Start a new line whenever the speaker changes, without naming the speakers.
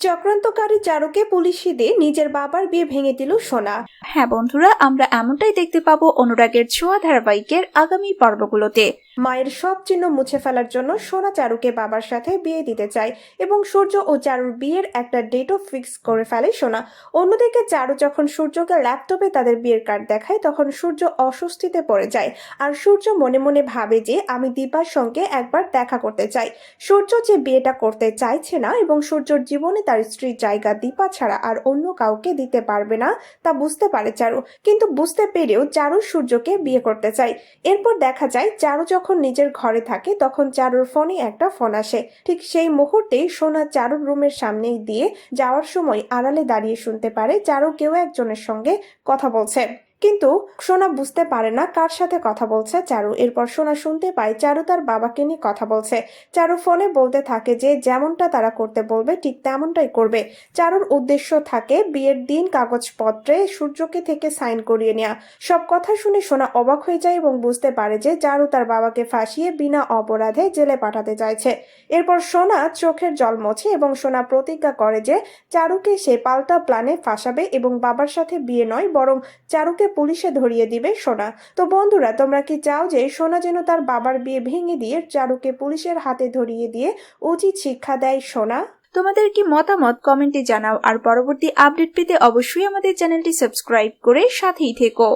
চক্রান্তকারী চারুকে পুলিশি দিয়ে নিজের বাবার বিয়ে ভেঙে দিল সোনা।
হ্যাঁ বন্ধুরা আমরা এমনটাই দেখতে পাবো অনুরাগের ছোঁয়া ধারাবাহিকের আগামী পর্বগুলোতে।
মায়ের সব চিহ্ন মুছে ফেলার জন্য সোনা চারুকে বাবার সাথে বিয়ে দিতে চায় এবং সূর্য ও চারুর বিয়ের একটা ডেটও ফিক্স করে ফেলে সোনা। অন্যদিকে চারু যখন সূর্যকে ল্যাপটপে তাদের বিয়ের কার্ড দেখায় তখন সূর্য অস্বস্তিতে পড়ে যায়। আর সূর্য মনে মনে ভাবে যে আমি দীপার সঙ্গে একবার দেখা করতে চাই। সূর্য যে বিয়েটা করতে চাইছে না এবং সূর্যর জীবনে তার স্ত্রীর জায়গা দীপা ছাড়া আর অন্য কাউকে দিতে পারবে না, তা বুঝতে পারে চারু। কিন্তু বুঝতে পেরেও চারু সূর্যকে বিয়ে করতে চায়। এরপর দেখা যায়, চারু যখন নিজের ঘরে থাকে, তখন চারুর ফোনে একটা ফোন আসে। ঠিক সেই মুহূর্তেই সোনা চারুর রুমের সামনে দিয়ে যাওয়ার সময় আড়ালে দাঁড়িয়ে শুনতে পারে, চারু কেউ একজনের সঙ্গে কথা বলছে। কিন্তু সোনা বুঝতে পারে না কার সাথে কথা বলছে চারু। এরপর সোনা শুনতে পায় চারু তার বাবাকে নিয়ে কথা বলছে। চারু ফোনে বলতে থাকে যে যেমনটা তারা করতে বলবে ঠিক তেমনটাই করবে। চারুর উদ্দেশ্য থাকে বিয়ের দিন কাগজপত্রে সূর্যকে থেকে সাইন করিয়ে নেওয়া সব কথা শুনে সোনা অবাক হয়ে যায় এবং বুঝতে পারে যে চারু তার বাবাকে ফাঁসিয়ে বিনা অপরাধে জেলে পাঠাতে চাইছে। এরপর সোনা চোখের জল মোছে এবং সোনা প্রতিজ্ঞা করে যে চারুকে সে পাল্টা প্ল্যানে ফাঁসাবে এবং বাবার সাথে বিয়ে নয়, বরং চারুকে পুলিশে ধরিয়ে দিবে, সোনা। তো বন্ধুরা, তোমরা কি চাও যে সোনা যেন তার বাবার বিয়ে ভেঙে দিয়ে চারুকে পুলিশের হাতে ধরিয়ে দিয়ে উচিত শিক্ষা দেয়, সোনা?
তোমাদের কি মতামত কমেন্টে জানাও, আর পরবর্তী আপডেট পেতে অবশ্যই আমাদের চ্যানেলটি সাবস্ক্রাইব করে সাথেই থেকো।